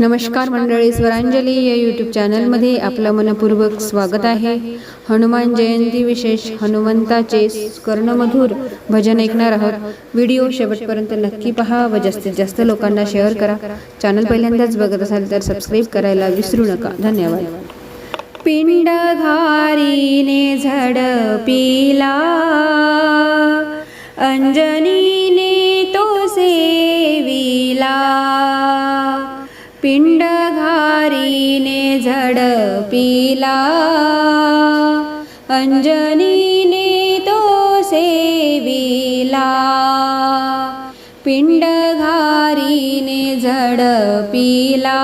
नमस्कार मंडळी स्वरांजली या यूट्यूब चॅनलमध्ये आपलं मनपूर्वक स्वागत आहे. हनुमान जयंती विशेष हनुमंताचे कर्णमधुर भजन ऐकणार आहोत. व्हिडिओ शेवटपर्यंत नक्की पहा व जास्तीत जास्त लोकांना शेअर करा. चॅनल पहिल्यांदाच बघत असाल तर सबस्क्राईब करायला विसरू नका. धन्यवाद. पिंडधारीने झडपिला अंजनीने तो सेविला. पिंडघारीने झडपिला अंजनीने तो सेविला. पिंडघारीने झडपिला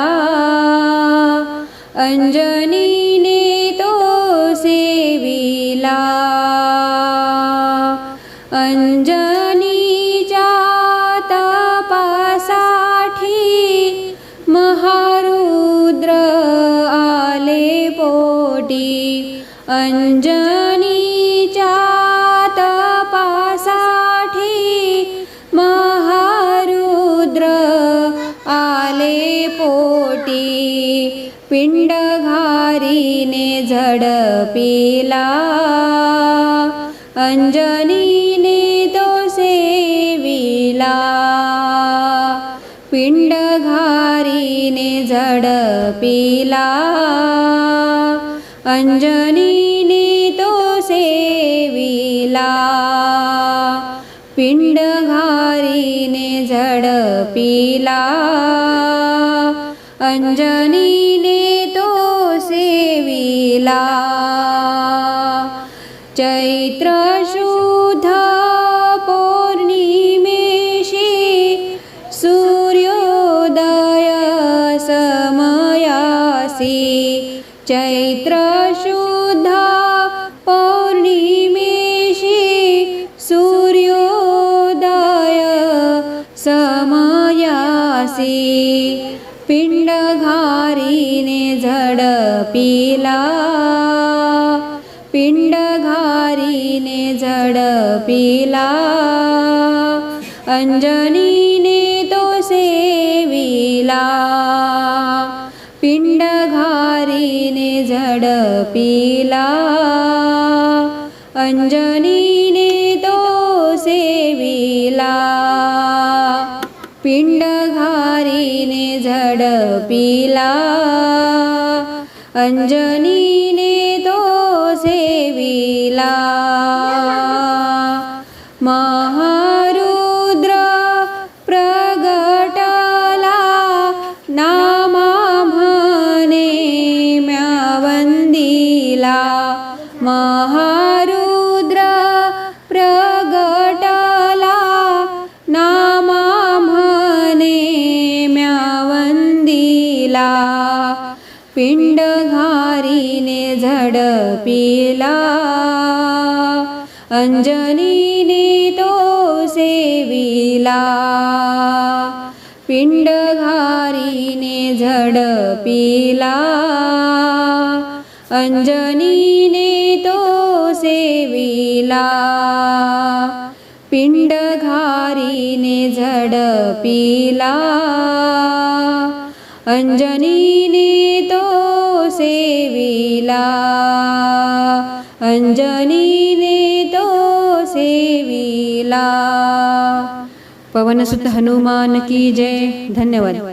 अंजनीने तो सेविला. अंजनी अंजनीच्या तपासाठी महारुद्र आले पोटी. पिंडघारीने झडपिला. अंजनीने तो सेविला. पिंडघारीने झडपिला. अंजनीने तो सेविला पिंडघारीने झडपिला. अंजनीने तो सेविला चैत्र शुद्ध पौर्णिमेशी सूर्योदय समयासी चैत्र शुद्ध पौर्णिमेशी सूर्योदय समयासी पिंडघारीने झडपिला पिंडघारीने झडपिला. अंजनीने तो सेविला. झडपिला अंजनीने तो सेविला पिंडघारीने झडपिला अंजनीने तो सेविला म्यावंदिला पिंडघारीने झडपिला अंजनीने तो सेविला पिंडघारीने झडपिला अंजनीने तो सेविला पिंडघारीने झडपिला अंजनीने तो सेविला। अंजनीने तो सेविला। पवनसुत हनुमान की जय। धन्यवाद।